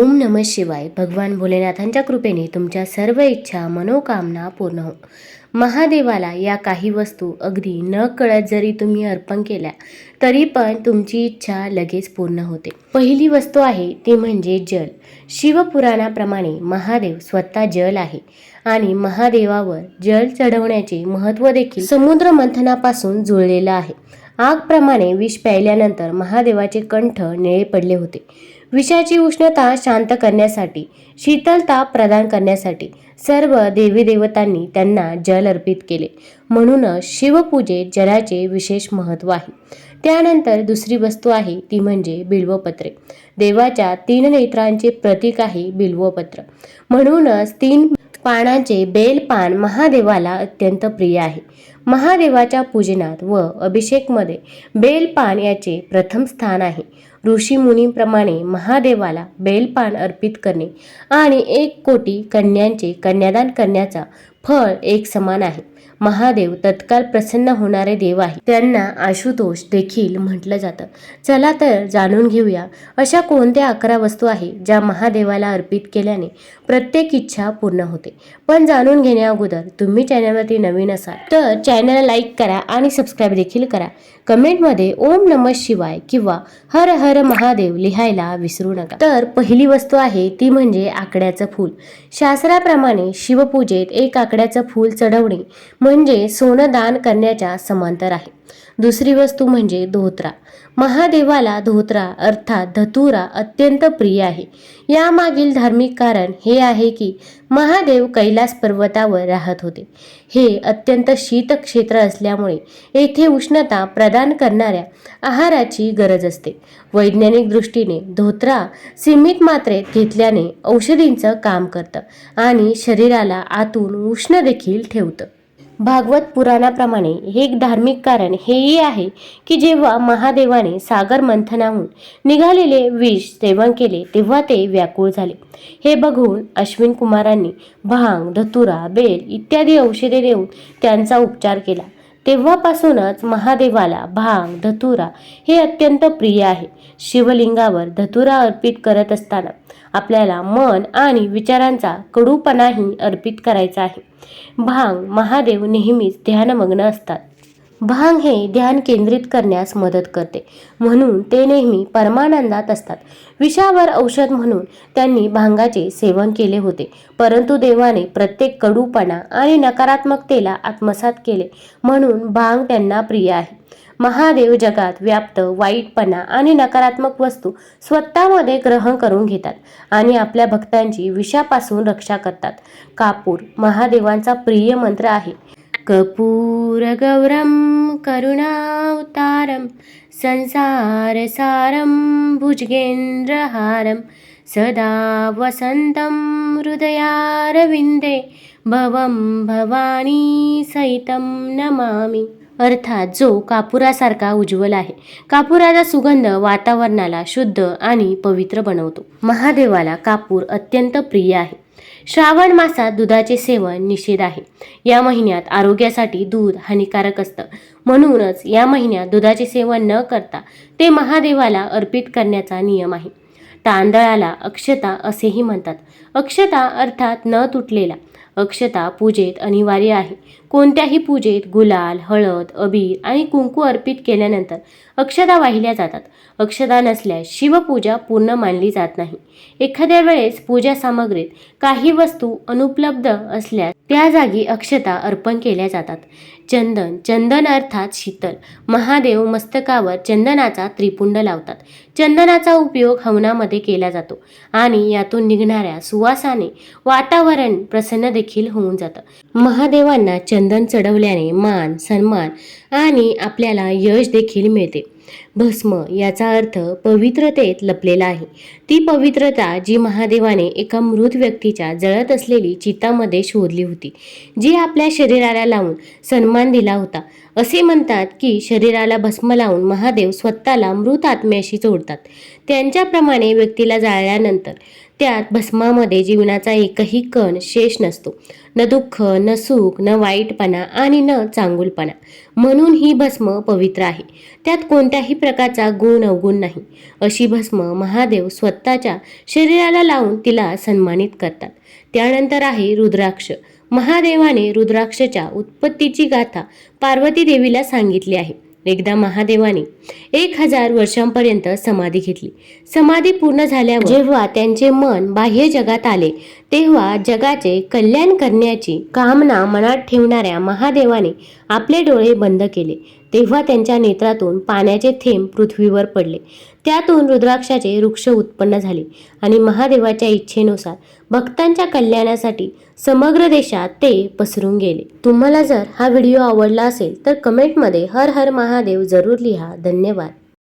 ओम नम शिवाय. भगवान भोलेनाथांच्या कृपेने तुमच्या सर्व इच्छा मनोकामना पूर्ण हो. महादेवाला या काही वस्तू अगदी न कळत जरी तुम्ही अर्पण केल्या तरी पण तुमची इच्छा लगेच पूर्ण होते. पहिली वस्तू आहे ती म्हणजे जल. शिवपुराणाप्रमाणे महादेव स्वतः जल आहे आणि महादेवावर जल चढवण्याचे महत्त्व देखील समुद्र मंथनापासून जुळलेलं आहे. आगप्रमाणे विष प्यायल्यानंतर महादेवाचे कंठ निळे पडले होते. विषाची उष्णता शांत करण्यासाठी शीतलता प्रदान करण्यासाठी सर्व देवी देवतांनी त्यांना जल अर्पित केले. म्हणूनच शिवपूजेत जलाचे विशेष महत्त्व आहे. त्यानंतर दुसरी वस्तू आहे ती म्हणजे बिल्वपत्रे. देवाच्या तीन नेत्रांचे प्रतीक आहे बिल्वपत्र. म्हणूनच तीन पानांचे बेलपान महादेवाला अत्यंत प्रिय आहे. महादेवाच्या पूजनात व अभिषेकमध्ये बेलपान याचे प्रथम स्थान आहे. ऋषीमुनींप्रमाणे महादेवाला बेलपान अर्पित करणे आणि एक कोटी कन्यांचे कन्यादान करण्याचा फळ एक समान आहे. महादेव तत्काळ प्रसन्न होणारे देव आहे त्यांना आशुतोष देखील म्हटलं जातं. चला तर जाणून घेऊया अशा कोणत्या अकरा वस्तू आहे ज्या महादेवाला अर्पित केल्याने प्रत्येक इच्छा पूर्ण होते. पण जाणून घेण्या अगोदर तुम्ही चॅनलवरती नवीन असाल तर चॅनलला लाईक करा आणि सबस्क्राईब देखील करा. कमेंटमध्ये ओम नम शिवाय किंवा हर हर महादेव लिहायला विसरू नका. तर पहिली वस्तू आहे ती म्हणजे आकड्याचं फूल. शास्त्राप्रमाणे शिवपूजेत एक आकड्याचं फूल चढवणे म्हणजे सोनं दान करण्याच्या समांतर आहे. दुसरी वस्तू म्हणजे धोत्रा. महादेवाला धोत्रा अर्थात धतुरा अत्यंत प्रिय आहे. यामागील धार्मिक कारण हे आहे की महादेव कैलास पर्वतावर राहत होते. हे अत्यंत शीत क्षेत्र असल्यामुळे येथे उष्णता प्रदान करणाऱ्या आहाराची गरज असते. वैज्ञानिक दृष्टीने धोत्रा सीमित मात्रेत घेतल्याने औषधींचं काम करतं आणि शरीराला आतून उष्ण देखील ठेवतं. भागवत पुराणाप्रमाणे हे एक धार्मिक कारण हेही आहे की जेव्हा महादेवाने सागर मंथनाहून निघालेले विष सेवन केले तेव्हा ते व्याकुळ झाले. हे बघून अश्विन कुमारांनी भांग धतुरा बेल इत्यादी औषधे देऊन त्यांचा उपचार केला. तेव्हापासूनच महादेवाला भांग धतुरा हे अत्यंत प्रिय आहे. शिवलिंगावर धतुरा अर्पित करत असताना आपल्याला मन आणि विचारांचा कडूपणाही अर्पित करायचा आहे. भांग महादेव नेहमीच ध्यानमग्न असतात. भांग हे ध्यान केंद्रित करण्यास मदत करते. म्हणून ते नेहमी परमानंदात असतात. विषावर औषध म्हणून त्यांनी भांगाचे सेवन केले होते. परंतु देवाने प्रत्येक कडूपणा आणि नकारात्मकतेला आत्मसात केले. म्हणून भांग त्यांना प्रिय आहे. महादेव जगात व्याप्त वाईटपणा आणि नकारात्मक वस्तू स्वतःमध्ये ग्रहण करून घेतात आणि आपल्या भक्तांची विषापासून रक्षा करतात. कापूर महादेवांचा प्रिय मंत्र आहे. कपूरगौरं करुणावतारं संसारसारं भुजगेन्द्रहारं सदा वसन्तं हृदयारविन्दे भवं भवानी सहितं नमामि. अर्थात जो कापुरासारखा उज्ज्वल आहे. कापुराचा सुगंध वातावरणाला शुद्ध आणि पवित्र बनवतो. महादेवाला कापूर अत्यंत प्रिय आहे. श्रावण मासात दुधाचे सेवन निषेध आहे. या महिन्यात आरोग्यासाठी दूध हानिकारक असतं. म्हणूनच या महिन्यात दुधाचे सेवन न करता ते महादेवाला अर्पित करण्याचा नियम आहे. तांदळाला अक्षता असेही म्हणतात. अक्षता अर्थात न तुटलेला अक्षता पूजेत अनिवार्य आहे. कोणत्याही पूजेत गुलाल हळद अबीर आणि कुंकू अर्पित केल्यानंतर अक्षता वाहिल्या जातात. अक्षता नसल्यास शिवपूजा पूर्ण मानली जात नाही. एखाद्या वेळेस पूजा सामग्रीत काही वस्तू अनुपलब्ध असल्यास त्या जागी अक्षता अर्पण केल्या जातात. चंदन. चंदन अर्थात शीतल. महादेव मस्तकावर चंदनाचा त्रिपुंड लावतात. चंदनाचा उपयोग हवनामध्ये केला जातो आणि यातून निघणाऱ्या सुवासाने वातावरण प्रसन्न देखील होऊन जातं. महादेवांना चंदन चढवल्याने मान सन्मान आणि आपल्याला यश देखील मिळते. भस्म याचा अर्थ पवित्रतेत लपलेला आहे. ती पवित्रता जी महादेवाने एका मृत व्यक्तीच्या जळत असलेली चितामध्ये शोधली होती जी आपल्या शरीराला लावून सन्मान दिला होता. असे म्हणतात की शरीराला भस्म लावून महादेव स्वतःला मृत आत्म्याशी जोडतात. त्यांच्याप्रमाणे व्यक्तीला जाळल्यानंतर त्यात भस्मामध्ये जीवनाचा एकही कण शेष नसतो. न दुःख न सुख न वाईटपणा आणि न चांगुलपणा. म्हणून ही भस्म पवित्र आहे. त्यात कोणत्याही प्रकारचा गुण अवगुण नाही. अशी भस्म महादेव स्वतःच्या शरीराला लावून तिला सन्मानित करतात. त्यानंतर आहे रुद्राक्ष. महादेवाने रुद्राक्षच्या उत्पत्तीची गाथा पार्वती देवीला सांगितली आहे. एकदा महादेवाने एक हजार वर्षांपर्यंत समाधी घेतली. समाधी पूर्ण झाल्यावर जेव्हा त्यांचे मन बाह्य जगात आले तेव्हा जगाचे कल्याण करण्याची कामना मनात ठेवणाऱ्या महादेवाने आपले डोळे बंद केले. तेव्हा त्यांच्या नेत्रातून पाण्याचे थेंब पृथ्वीवर पडले. त्यातून रुद्राक्षाचे वृक्ष उत्पन्न झाले आणि महादेवाच्या इच्छेनुसार भक्तांच्या कल्याणासाठी समग्र देशात ते पसरून गेले. तुम्हाला जर हा व्हिडिओ आवडला असेल तर कमेंटमध्ये हर हर महादेव जरूर लिहा. धन्यवाद.